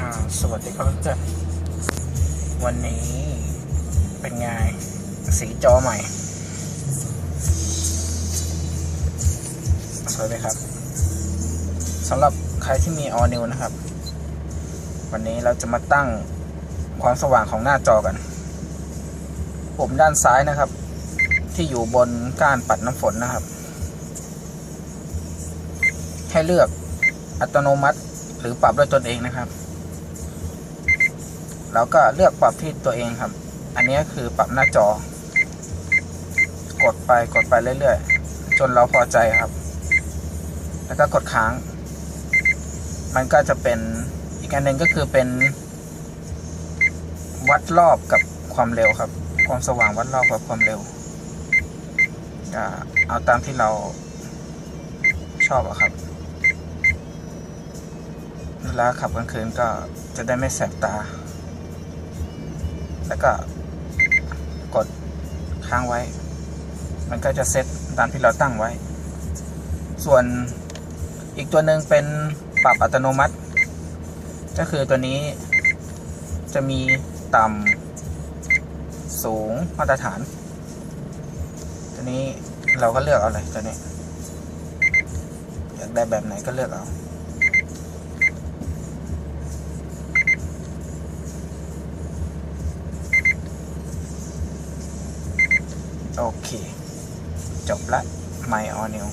อ่าสวัสดีครับเพื่อนๆวันนี้เป็นไง สีจอใหม่ สวยไหมครับสำหรับใครที่มี All New นะครับ วันนี้เราจะมาตั้งความสว่างของหน้าจอกัน ปุ่มด้านซ้ายนะครับ ที่อยู่บนก้านปัดน้ำฝนนะครับ ให้เลือกอัตโนมัติหรือปรับด้วยตนเองนะครับ แล้วก็เลือกปรับที่ตัวเองครับ อันนี้คือปรับหน้าจอ กดไปกดไปเรื่อยๆ จนเราพอใจครับ แล้วก็กดค้าง มันก็จะเป็นอีกอันหนึ่งก็คือเป็น วัดรอบกับความเร็วครับ ความสว่างวัดรอบกับความเร็วจะเอาตามที่เราชอบอะครับเวลาขับกลางคืนก็จะได้ไม่แสบตา แล้วก็กดค้างไว้ มันก็จะเซตตามที่เราตั้งไว้ ส่วนอีกตัวหนึ่งเป็นปรับอัตโนมัติ ก็คือตัวนี้จะมีต่ำสูงมาตรฐาน ตัวนี้เราก็เลือกเอาเลยตัวนี้ อยากได้แบบไหนก็เลือกเอา โอเค จบละ My All New